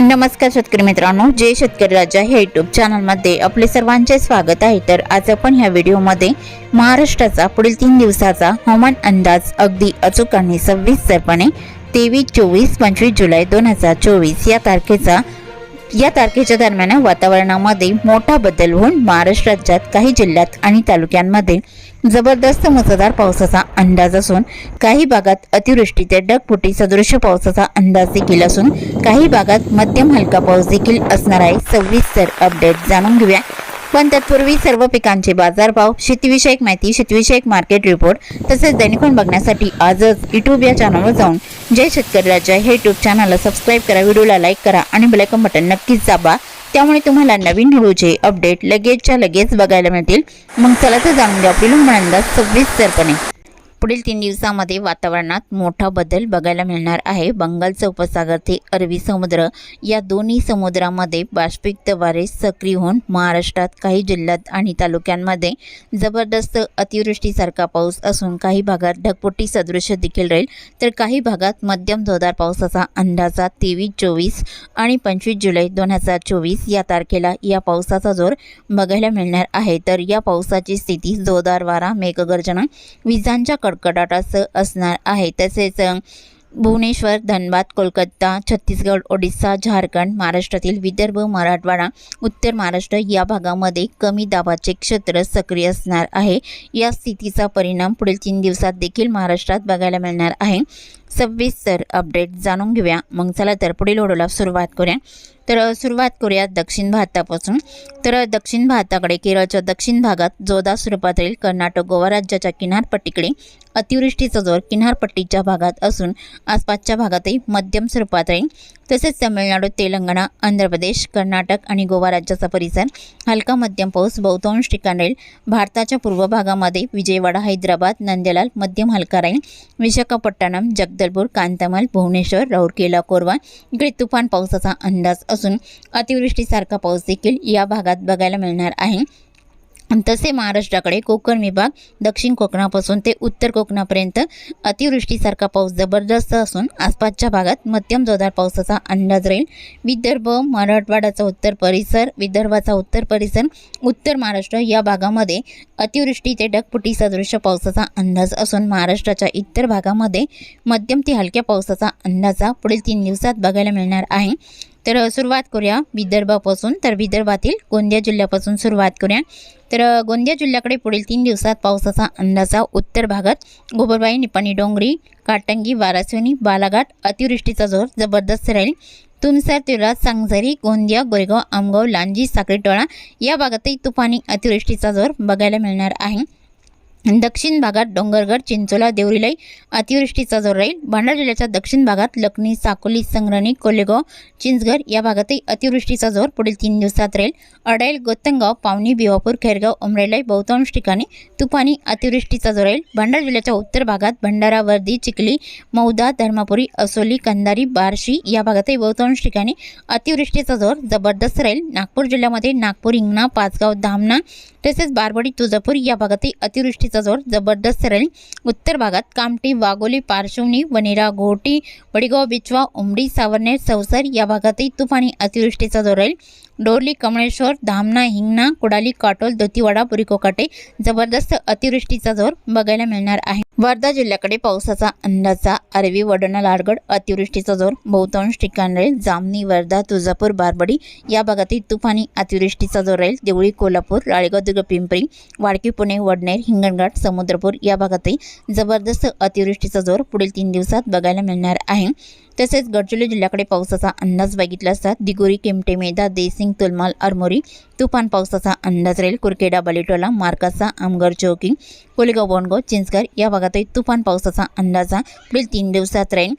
नमस्कार शेतकरी मित्रांनो जय शेतकरी राजा हे युट्यूब चॅनलमध्ये आपले सर्वांचे स्वागत आहे. तर आज आपण ह्या व्हिडिओमध्ये महाराष्ट्राचा पुढील तीन दिवसाचा हवामान अंदाज अगदी अचूक आणि सव्वीसपणे तेवीस चोवीस पंचवीस जुलै दोन हजार चोवीस या तारखेचा या तारखेच्या दरम्यान वातावरणामध्ये मोठा बदल होऊन महाराष्ट्र राज्यात काही जिल्ह्यात आणि तालुक्यांमध्ये जबरदस्त मुसळधार पावसाचा अंदाज असून काही भागात अतिवृष्टी ते ढगफुटी सदृश पावसाचा अंदाज देखील असून काही भागात मध्यम हलका पाऊस देखील असणार आहे. सविस्तर अपडेट जाणून घेऊया. पण तत्पूर्वी सर्व पिकांचे बाजारभाव शेतीविषयक माहिती शेतीविषयक मार्केट रिपोर्ट तसेच दैनिकन बघण्यासाठी आजच युट्यूब या चॅनलवर जाऊन जय शेतकरी राजा हे युट्यूब चॅनलला सबस्क्राईब करा व्हिडिओला लाईक करा आणि बेलायकन बटन नक्कीच दाबा. त्यामुळे तुम्हाला नवीन व्हिडिओचे अपडेट लगेचच्या लगेच बघायला मिळतील. मग चला तर जाणून घ्या आपली हवामान अंदाज सविस्तरपणे पुढील तीन दिवसामध्ये वातावरणात मोठा बदल बघायला मिळणार आहे. बंगालचा उपसागर ते अरबी समुद्र या दोन्ही समुद्रामध्ये बाष्पयुक्त वारे सक्रिय होऊन महाराष्ट्रात काही जिल्ह्यात आणि तालुक्यांमध्ये जबरदस्त अतिवृष्टीसारखा पाऊस असून काही भागात ढगपुटी सदृश देखील राहील. तर काही भागात मध्यम जोरदार पावसाचा अंदाजा तेवीस चोवीस आणि पंचवीस जुलै दोन हजार चोवीस या तारखेला या पावसाचा जोर बघायला मिळणार आहे. तर या पावसाची स्थिती जोरदार वारा मेघगर्जना विजांच्या कडकडाटासह असणार आहे. तसेच भुवनेश्वर धनबाद कोलकाता छत्तीसगड ओडिसा झारखंड महाराष्ट्रातील विदर्भ मराठवाडा उत्तर महाराष्ट्र या भागामध्ये कमी दाबाचे क्षेत्र सक्रिय असणार आहे. या स्थितीचा परिणाम पुढील तीन दिवसात देखील महाराष्ट्रात बघायला मिळणार आहे. सविस्तर अपडेट जाणून घेऊया. मग चला तर पुढील ओढोला सुरुवात करूया. तर सुरुवात करूया दक्षिण भारतापासून. तर दक्षिण भारताकडे केरळच्या दक्षिण भागात जोरदार स्वरूपात राहील कर्नाटक गोवा राज्याच्या किनारपट्टीकडे. अतिवृष्टीचा जोर किनारपट्टीच्या भागात असून आसपासच्या भागातही मध्यम स्वरूपात राहील. तसेच तमिळनाडू तेलंगणा आंध्र प्रदेश कर्नाटक आणि गोवा राज्याचा परिसर हलका मध्यम पाऊस बहुतांश ठिकाण राहील भारताच्या पूर्व भागामध्ये विजयवाडा हैदराबाद नंदेलाल मध्यम हलका राहील विशाखापट्टणम जगदलपूर कांतामल भुवनेश्वर राऊरकेला कोरवा इकडे तुफान पावसाचा अंदाज असून अतिवृष्टीसारखा पाऊस देखील या भागात बघायला मिळणार आहे. तसे महाराष्ट्राकडे कोकण विभाग दक्षिण कोकणापासून ते उत्तर कोकणापर्यंत अतिवृष्टीसारखा पाऊस जबरदस्त असून आसपासच्या भागात मध्यम जोरदार पावसाचा अंदाज राहील. विदर्भ मराठवाड्याचा उत्तर परिसर विदर्भाचा उत्तर परिसर उत्तर महाराष्ट्र या भागामध्ये अतिवृष्टी ते ढगपुटी सदृश पावसाचा अंदाज असून महाराष्ट्राच्या इतर भागामध्ये मध्यम ते हलक्या पावसाचा अंदाजा पुढील तीन दिवसात बघायला मिळणार आहे. तर सुरुवात करूया विदर्भापासून. तर विदर्भातील गोंदिया जिल्ह्यापासून सुरुवात करूया. तर गोंदिया जिल्ह्याकडे पुढील तीन दिवसात पावसाचा अंदाजा उत्तर भागात. गोबरबाई निपाणी डोंगरी काटंगी वारासोनी बालाघाट अतिवृष्टीचा जोर जबरदस्त राहील. तुमसर तिराज सांगझरी गोंदिया गोरेगाव आमगाव लांजी साखरेटोळा या भागातही तुफानी अतिवृष्टीचा जोर बघायला मिळणार आहे. दक्षिण भागात डोंगरगड चिंचोला देवरीलाई अतिवृष्टीचा जोर राहील. भंडारा जिल्ह्याच्या दक्षिण भागात लखनी साकोली संग्रणी कोलेगाव चिंचघर या भागातही अतिवृष्टीचा जोर पुढील तीन दिवसात राहील. अडाईल गोतंगाव पावनी भिवापूर खैरगाव उमरेलाई बहुतांश ठिकाणी तुफानी अतिवृष्टीचा जोर राहील. भंडारा जिल्ह्याच्या उत्तर भागात भंडारा वर्दी चिखली मौदा धर्मापुरी असोली कंधारी बार्शी या भागातही बहुतांश ठिकाणी अतिवृष्टीचा जोर जबरदस्त राहील. नागपूर जिल्ह्यामध्ये नागपूर हिंगणा पाचगाव धामणा तसेच बारबडी तुळजापूर या भागातही अतिवृष्टीचा जोर जबरदस्त राहील. उत्तर भागात कामठी वाघोली पार्श्वनी वनेरा घोटी वडीगाव बिचवा उमडी सावरनेर सवसर या भागातही तुफानी अतिवृष्टीचा जोर राहील. डोरली कमळेश्वर धामणा हिंगणा कुडाली काटोल दोतीवाडा पुरिकोकाटे जबरदस्त अतिवृष्टीचा जोर बघायला मिळणार आहे. वर्धा जिल्ह्याकडे पावसाचा अंदाजा. अरवी वडोणा लाडगड अतिवृष्टीचा जोर बहुतांश ठिकाण राहील. जामनी वर्धा तुळजापूर बारबडी या भागातील तुफानी अतिवृष्टीचा जोर राहील. देवळी कोल्हापूर राळेगाव दुर्ग पिंपरी वाडकी पुणे वडनेर हिंगणघाट समुद्रपूर या भागातही जबरदस्त अतिवृष्टीचा जोर पुढील तीन दिवसात बघायला मिळणार आहे. तसेच गडचिरोली जिल्ह्याकडे पावसाचा अंदाज बघितला असता दिगोरी किमटे मेधा देसिंग तुलमाल आरमोरी तुफान पावसाचा अंदाज राहील. कुरकेडा बलिटोला मार्कासा आमगर चौकी कोलेगाव बोंडगाव चिंचगर या भागातही तुफान पावसाचा अंदाजा पुढील तीन दिवसात राहील.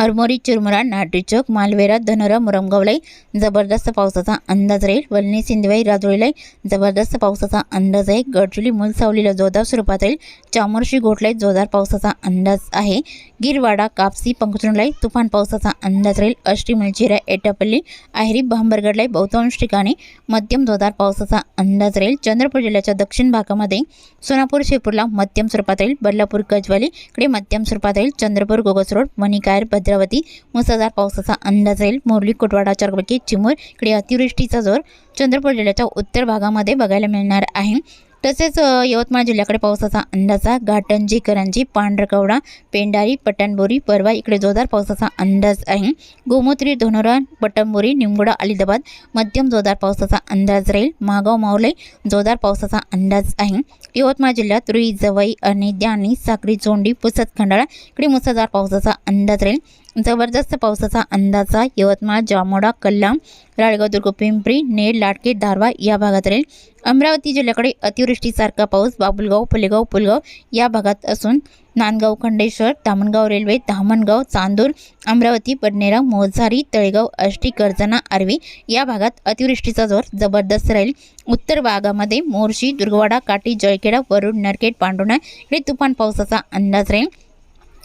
आरमोरी चिरमुरा नाटरी चौक मालवेरा धनोरा मुरमगावलाई जबरदस्त पावसाचा अंदाज राहील. वलनी सिंधवाई राजोळीलाई जबरदस्त पावसाचा अंदाज आहे. गडचुली मुलसावलीला जोरदार स्वरूपात राहील. चामोर्शी घोटलाई जोरदार पावसाचा अंदाज आहे. गिरवाडा कापसी पंकचुंडलाई तुफान पावसाचा अंदाज राहील. अष्टी मुलचिरा एटापल्ली आहेरी भांबरगडलाई बहुतांश ठिकाणी मध्यम जोरदार पावसाचा अंदाज राहील. चंद्रपूर जिल्ह्याच्या दक्षिण भागामध्ये सोनापूर शिरपूरला मध्यम स्वरूपात राहील. बल्लापूर गजवाली इकडे मध्यम स्वरूपात राहील. चंद्रपूर गोगस रोड मणिकायर भद्रा नेत्रावती मुसळधार पावसाचा अंदाज येईल मोरली कुटवाडा चरबकी चिमूर इकडे अतिवृष्टीचा जोर चंद्रपूर जिल्ह्याच्या उत्तर भागामध्ये बघायला मिळणार आहे. तसेच यवतमाळ जिल्ह्याकडे पावसाचा अंदाजा घाटंजी करंजी पांढरकवडा पेंडारी पटणबोरी परवा इकडे जोरदार पावसाचा अंदाज आहे. गोमोत्री धोनोरा पटंबोरी निमगुडा अलिदाबाद मध्यम जोरदार पावसाचा अंदाज राहील. मागाव मावले जोरदार पावसाचा अंदाज आहे. यवतमाळ जिल्ह्यात रुई जवई आणि आणि साक्री चोंडी पुसद खंडाळा इकडे मुसळधार पावसाचा अंदाज राहील. जबरदस्त पावसाचा अंदाजा यवतमाळ जामोडा कल्लाम राळगाव दुर्ग पिंपरी नेर लाटके दारवा या भागात राहील. अमरावती जिल्ह्याकडे अतिवृष्टीसारखा पाऊस बाबुलगाव पुलेगाव पुलगाव या भागात असून नांदगाव खंडेश्वर धामणगाव रेल्वे धामणगाव चांदूर अमरावती पडनेरा मोझारी तळेगाव आष्टी कर्जना आर्वी या भागात अतिवृष्टीचा जोर जबरदस्त राहील. उत्तर भागामध्ये मोर्शी दुर्गवाडा काटी जळखेडा वरुड नरकेट पांडुणा इकडे तुफान पावसाचा अंदाज राहील.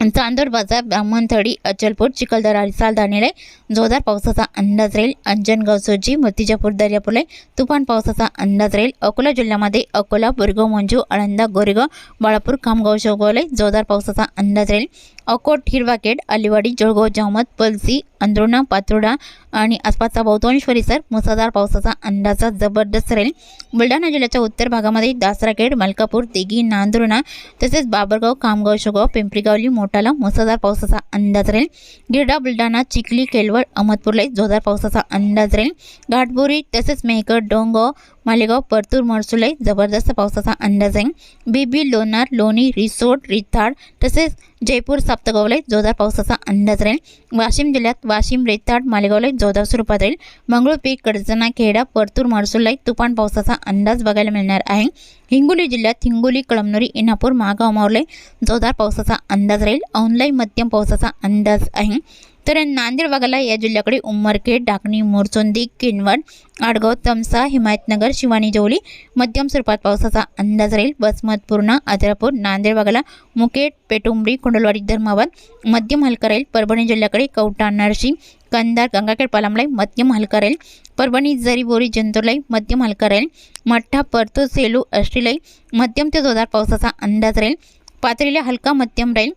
चांदूर बाजार ब्राह्मणथळी अचलपूर चिखलदरा रिसाल धानेले जोरदार पावसाचा अंदाज राहील. अंजनगाव सोजी मूर्तिजापूर दर्यापुले तुफान पावसाचा अंदाज राहील. अकोला जिल्ह्यामध्ये अकोला बुरगाव मंजू आळंदा गोरेगाव बाळापूर खामगाव शेवगावले जोरदार पावसाचा अंदाज राहील. अकोट हिरवाकेड अलिवाडी जळगाव जामत पलसी अंदरुणा पातोडा आणि आसपासचा बहुतांश परिसर मुसळधार पावसाचा अंदाजा जबरदस्त राहील. बुलढाणा जिल्ह्याच्या उत्तर भागामध्ये दासराखेड मलकापूर देगी नांदुर्णा तसेच बाबरगाव खामगाव शेगाव पिंपरीगावली मोठाला मुसळधार पावसाचा अंदाज राहील. गिरडा बुलढाणा चिखली केलवड अहमदपूरला जोरदार पावसाचा अंदाज राहील. घाटबोरी तसेच मेहकर डोंगाव मालेगाव परतूर मरसुलाई जबरदस्त पावसाचा अंदाज आहे. बिबी लोणार लोणी रिसोड रिथाड तसेच जयपूर साप्तगावला जोरदार पावसाचा अंदाज राहील. वाशिम जिल्ह्यात वाशिम रेताड मालेगावला जोरदार स्वरूपात राहील. मंगळूर पीक खेडा परतूर मरसुलाई तुफान पावसाचा अंदाज बघायला मिळणार आहे. हिंगोली जिल्ह्यात हिंगोली कळमनुरी इनापूर मागाव मावले जोरदार पावसाचा अंदाज राहील. औंधलाई मध्यम पावसाचा अंदाज आहे. तर नांदेड भागाला या जिल्ह्याकडे उमरखेड डाकणी मोरचोंदी किनवट आडगाव तमसा हिमायतनगर शिवानी जवली मध्यम स्वरूपात पावसाचा अंदाज राहील. बसमत पूर्णा आदरापूर नांदेड भागाला मुकेट पेटुंबरी कुंडलवाडी धर्माबाद मध्यम हलका राहील. परभणी जिल्ह्याकडे कवठा नरशी कंधार गंगाखेड पालामलाई मध्यम हलका राहील. परभणी जरीबोरी जंतुलाई मध्यम हलका राहील. मठ्ठा परतू सेलू अष्टीलाई मध्यम ते जोरदार पावसाचा अंदाज राहील. पातळीला हलका मध्यम राहील.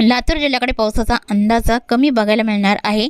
लातूर जिल्ह्याकडे पावसाचा अंदाजा कमी बघायला मिळणार आहे.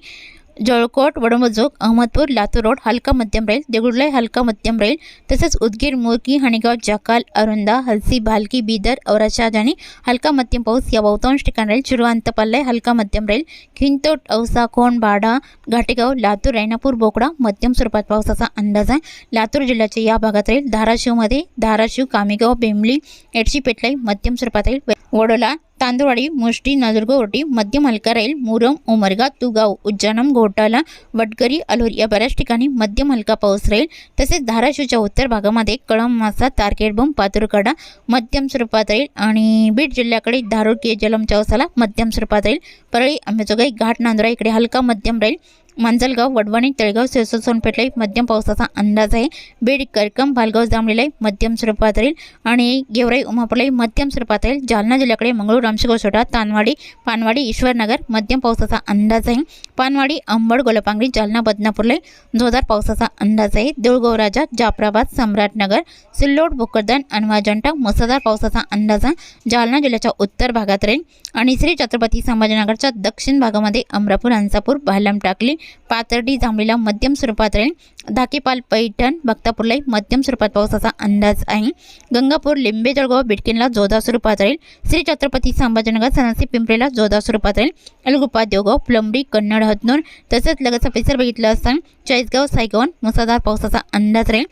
जळकोट वडमजोग अहमदपूर लातूर रोड हलका मध्यम राहील देगुडलाई हलका मध्यम राहील तसेच उदगीर मोरकी हणेगाव जकाल अरुंदा हलसी भालकी बीदर औराशाजानी हलका मध्यम पाऊस या बहुतांश ठिकाण राहील. चिरुअंतपल्लाई हलका मध्यम राहील खिंतोट औसा खोंड बाडा घाटेगाव लातूर रायनापूर बोकडा मध्यम स्वरूपात पावसाचा अंदाज आहे. लातूर जिल्ह्याच्या या भागात राहील धाराशिवमध्ये धाराशिव कामेगाव बेंबली एडशी पेटलाई मध्यम स्वरूपात राहील. वडोला तांदुळवाडी मुष्टी नजरगोवटी मध्यम हलका राहील मुरम उमरगा तुगाव उज्जैनम घोटाला वडकरी अलोर या बऱ्याच ठिकाणी मध्यम मलका पाऊस राहील. तसेच धाराशिवच्या उत्तर भागामध्ये कळम मासा तारकेडबम पातुरकडा मध्यम स्वरूपात राहील आणि बीड जिल्ह्याकडे धारूर के जलम चौसाला मध्यम स्वरूपात राहील. परळी आंबेजोगाई घाट नांदुरा इकडे हलका मध्यम राहील. मांजलगाव वडवणी तळगाव सिरसोड सोनपेठलाही मध्यम पावसाचा अंदाज आहे. बीड करकम भालगाव जांभळीलाही मध्यम स्वरूपात राहील आणि गेवराई उमापूरलाही मध्यम स्वरूपात राहील जालना जिल्ह्याकडे मंगळूर रामशेगाव तानवाडी पानवाडी ईश्वरनगर मध्यम पावसाचा अंदाज आहे. पानवाडी अंबड गोलपांगडी जालना बदनापूरलाही जोरदार पावसाचा अंदाज आहे. देऊळगावराजा जाफराबाद सम्राटनगर सिल्लोड भोकरदन अनवाजंटा मुसळधार पावसाचा अंदाज आहे. जालना जिल्ह्याच्या उत्तर भागात राहील. आणि श्री छत्रपती संभाजीनगरच्या दक्षिण भागामध्ये अमरापूर अंसापूर भालम टाकली पाथर्डी जांभळीला मध्यम स्वरूपात राहील. धाकेपाल पैठण भक्तापूरलाही मध्यम स्वरूपात पावसाचा अंदाज आहे. गंगापूर लिंबे जळगाव बिटकीनला जोरदार स्वरूपात राहील. श्री छत्रपती संभाजीनगर सनासी पिंपरीला जोरदार स्वरूपात राहील. अलगुप्पा देवगाव प्लंबरी कन्नड हतनूर तसेच लगतचा परिसर बघितला असता चाळीसगाव सायगावन मुसळधार पावसाचा अंदाज राहील.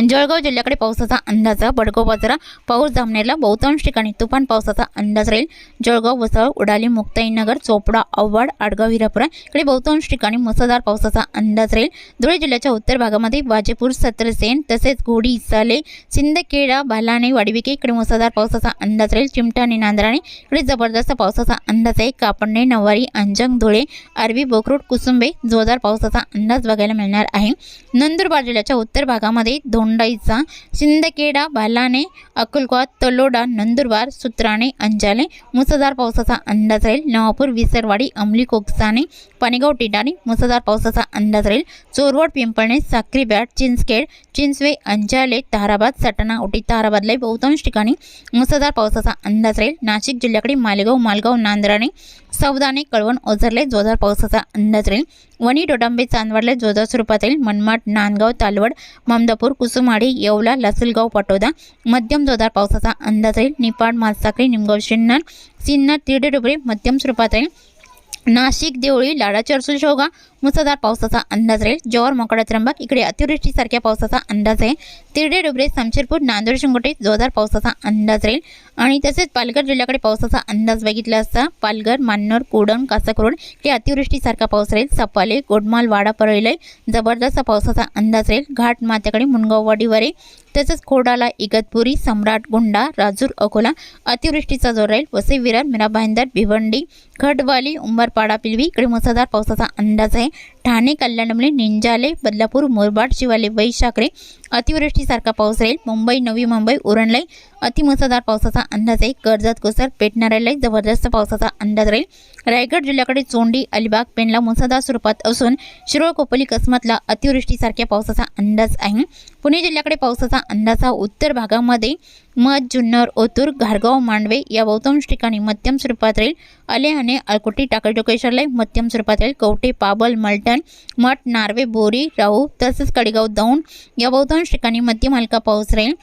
जळगाव जिल्ह्याकडे पावसाचा अंदाज बडगाव बाजारा पाऊस जामनेरला बहुतांश ठिकाणी तुफान पावसाचा अंदाज राहील. जळगाव वसळ उडाली मुक्ताईनगर चोपडा आव्हाड आडगाव हिरापुरा इकडे बहुतांश ठिकाणी मुसळधार पावसाचा अंदाज राहील. धुळे जिल्ह्याच्या उत्तर भागामध्ये वाजेपूर सत्रसेन तसेच घोडी साले सिंदखेडा बालाने वाडविके इकडे मुसळधार पावसाचा अंदाज राहील. चिमटाणे नांदराणे इकडे जबरदस्त पावसाचा अंदाज आहे. कापडणे नवारी अंजंग धुळे आरवी बोकरोड कुसुंबे जोरदार पावसाचा अंदाज बघायला मिळणार आहे. नंदुरबार जिल्ह्याच्या उत्तर भागामध्ये दोंडाईचा शिंदखेडा भालाने अक्कलकोट तलोडा नंदुरबार सुत्राणे अंजाले मुसळधार पावसाचा अंदाज राहील नवापूर विसरवाडी अंमली कोकसाने पाणीगाव टिटाणी मुसळधार पावसाचा अंदाज राहील चोरवड पिंपळणे साक्री चिंचखेड चिंचवे अंजाले ताराबाद सटाणा उटी ताराबादला बहुतांश ठिकाणी मुसळधार पावसाचा अंदाज राहील नाशिक जिल्ह्याकडे मालेगाव मालगाव नांदराणे सौदाने कळवण ओझरले जोरदार पावसाचा अंदाज राहील वणी डोडांबे चांदवडले जोरदार स्वरूपात राहील मनमाड नांदगाव तालवड ममदापूर कुसुमाडी येवला लासलगाव पाटोदा मध्यम जोरदार पावसाचा अंदाज राहील निपाड मालसाखळी निमगाव शिन्नर सिन्नर तिरडेडुबरे मध्यम स्वरूपात नाशिक देवळी लाडा चर्चल शेवगा मुसळधार पावसाचा अंदाज राहील. जव्हार मोकडा त्र्यंबक इकडे अतिवृष्टीसारख्या पावसाचा अंदाज आहे. तिरडे डुबरे समशेरपूर नांदेड शिंगोटे जोरदार पावसाचा अंदाज राहील. आणि तसेच पालघर जिल्ह्याकडे पावसाचा अंदाज बघितला असता पालघर मान्नोर कोडण कासाकरोड हे अतिवृष्टीसारखा पाऊस राहील. सपाले गोडमाल वाडा परळीलय जबरदस्त पावसाचा अंदाज राहील. घाट मात्याकडे मुनगाव वाडीवरे तसेच खोडाला इगतपुरी सम्राट गुंडा राजूर अकोला अतिवृष्टीचा जोर राहील. वसई विरार मीरा भाईंदर भिवंडी खडवाली उंबरपाडा पिलवी इकडे मुसळधार पावसाचा अंदाज आहे. ठाणे कल्याणमुळे निंजाले बदलापूर मोरबाड शिवाले वैशाखरे अतिवृष्टीसारखा पाऊस राहील. मुंबई नवी मुंबई उरणलाई अतिमुसळधार पावसाचा अंदाज आहे. कर्जत कोसर पेटणाऱ्यालाही जबरदस्त पावसाचा अंदाज राहील. रायगड जिल्ह्याकडे चोंडी अलिबाग पेनला मुसळधार स्वरूपात असून शिरोळ कोपली कसमतला अतिवृष्टीसारख्या पावसाचा अंदाज आहे. पुणे जिल्ह्याकडे पावसाचा अंदाज हा उत्तर भागामध्ये मध जुन्नर ओतूर घारगाव मांडवे या बहुतांश ठिकाणी मध्यम स्वरूपात राहील अलेहाने अळकोटी टाकळटोकेश्वरला मध्यम स्वरूपात राहील कवटे पाबल मलटण मठ नार्वे बोरी राहू तसेच कडेगाव दौंड या बहुतांश ठिकाणी मध्यम हलका पाऊस राहील.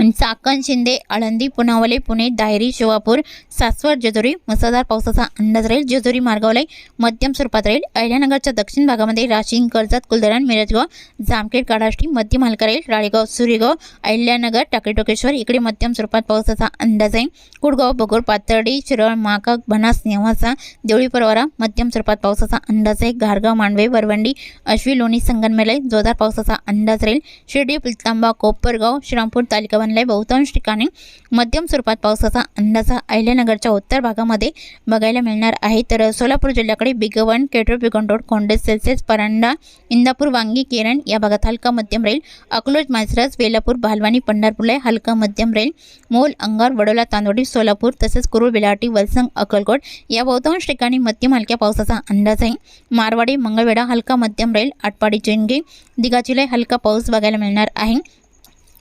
चाकण शिंदे आळंदी पुनावले पुणे दायरी शिवापूर सासवड जेजुरी मुसळधार पावसाचा अंदाज राहील. जेजुरी मार्गावले मध्यम स्वरूपात राहील. अहिल्यानगरच्या दक्षिण भागामध्ये राशीन कर्जत कुलधरण मिरजगाव जामखेड काढाष्टी मध्यम हलका राहील. राळेगाव सुरेगाव अहिल्यानगर टाकेटोकेश्वर इकडे मध्यम स्वरूपात पावसाचा अंदाज आहे. कुडगाव बगोर पातर्डी शिरळ माका बनास नेवासा देवळी परवारा मध्यम स्वरूपात पावसाचा अंदाज आहे. घारगाव मांडवे वरवंडी अश्वी लोणी संगनमेले जोरदार पावसाचा अंदाज राहील. शिर्डी पिलतांबा कोपरगाव श्रीरामपूर तालुका बनलाय बहुतांश ठिकाणी. मध्यम स्वरूपात पावसाचा अंदाज हा अहिल्यानगरच्या उत्तर भागामध्ये बघायला मिळणार आहे. तर सोलापूर जिल्ह्याकडे बिगवन केटो बिगंडोड कोंडेस सेल्सेस परांडा इंदापूर वांगी केरण या भागात हलका मध्यम राहील अकलोज मासरस वेलापूर भालवानी पंढरपूरला हलका मध्यम राहील मोल अंगार वडोला तांदोडी सोलापूर तसेच कुरुळ बिलाटी वलसंग अक्कलकोट या बहुतांश ठिकाणी मध्यम हलक्या पावसाचा अंदाज आहे. मारवाडी मंगळवेढा हलका मध्यम राहील आटपाडी चिंगे दिगाचीला हलका पाऊस बघायला मिळणार आहे.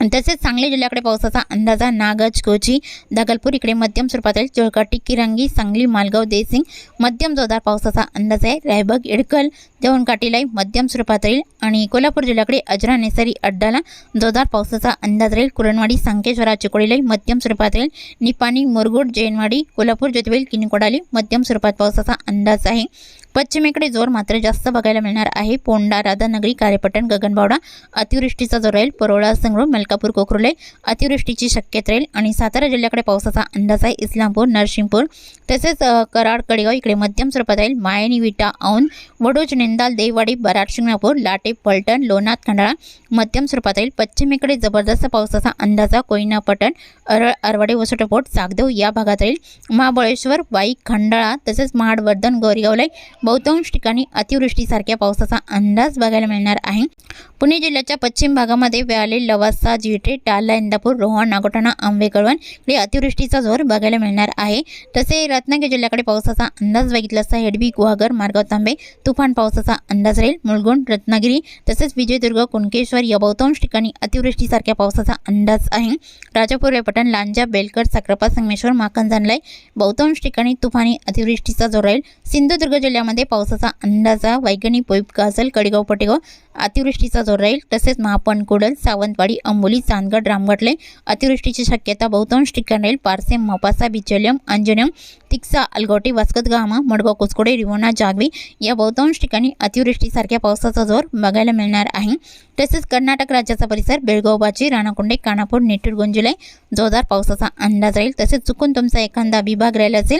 तसेच सांगली जिल्ह्याकडे पावसाचा अंदाज आहे नागज कोची दगलपूर इकडे मध्यम स्वरूपातील आहे चोळकाटी किरंगी सांगली मालगाव देसिंग मध्यम जोरदार पावसाचा अंदाज आहे. रायबग इडकल देवणकाटीलाई मध्यम स्वरूपात राहील आणि कोल्हापूर जिल्ह्याकडे अजरा नेसरी अड्डाला जोरदार पावसाचा अंदाज राहील. कुरणवाडी सांकेश्वरा चिकोडीलाई मध्यम स्वरूपात राहील. निपाणी मुरगुड जैनवाडी कोल्हापूर ज्योतिबेल किनिकोडाली मध्यम स्वरूपात पावसाचा अंदाज आहे. पश्चिमेकडे जोर मात्र जास्त बघायला मिळणार आहे. पोंडा राधानगरी कार्यपट्टण गगनबावडा अतिवृष्टीचा जोर राहील परोळा संगरूळ मलकापूर कोकरुले अतिवृष्टीची शक्यता राहील आणि सातारा जिल्ह्याकडे पावसाचा अंदाज आहे. इस्लामपूर नरसिंहपूर तसेच कराड कडेगाव इकडे मध्यम स्वरूपात राहील मायनी विटा औंध वडोज निंदाल देववाडी बराड शिंगणापूर लाटे पलटण लोणात खंडाळा मध्यम स्वरूपात राहील पश्चिमेकडे जबरदस्त पावसाचा अंदाजा कोयना पटण अरळ अरवाडे वसुटपोट चागदेव या भागात राहील महाबळेश्वर वाई खंडाळा तसेच महाडवर्धन गोरेगावलाई बहुतांश ठिकाणी अतिवृष्टीसारख्या पावसाचा अंदाज बघायला मिळणार आहे. पुणे जिल्ह्याच्या पश्चिम भागामध्ये व्याले लवासा जिटे टाला इंदापूर रोहन नागोटाणा आंबेकळवण इकडे अतिवृष्टीचा जोर बघायला मिळणार आहे. तसे रत्नागिरी जिल्ह्याकडे पावसाचा अंदाज बघितला असता हेडबी गुहागर मार्गाव तांबे तुफान पावसाचा अंदाज राहील. मुलगुण रत्नागिरी तसेच विजयदुर्ग कुणकेश्वर या बहुतांश ठिकाणी अतिवृष्टीसारख्या पावसाचा अंदाज आहे. राजापूर रेपटण लांजा बेलकर साक्रापा संगमेश्वर माखन जानलाई बहुतांश ठिकाणी तुफानी अतिवृष्टीचा जोर राहील. सिंधुदुर्ग जिल्ह्यामध्ये पावसाचा अंदाजा वैगणी पोईप कासल कडेगाव पटेगाव अतिवृष्टीचा जोर राहील. तसेच महापण कुडल सावंतवाडी अंबोली चांदगड रामगडले अतिवृष्टीची शक्यता बहुतांश ठिकाणी राहील. पारसेम मोपासा बिचोलियम अंजनम तिक्सा अलगोटी वास्कतगामा मडगाव कोचकोडे रिवोना जागवी या बहुतांश ठिकाणी अतिवृष्टीसारख्या पावसाचा जोर बघायला मिळणार आहे. तसेच कर्नाटक राज्याचा परिसर बेळगाव बाची राणाकुंडे कानापूर नेटूर गुंजुले जोरदार पावसाचा अंदाज राहील. तसेच चुकून तुमचा एखादा विभाग राहिला असेल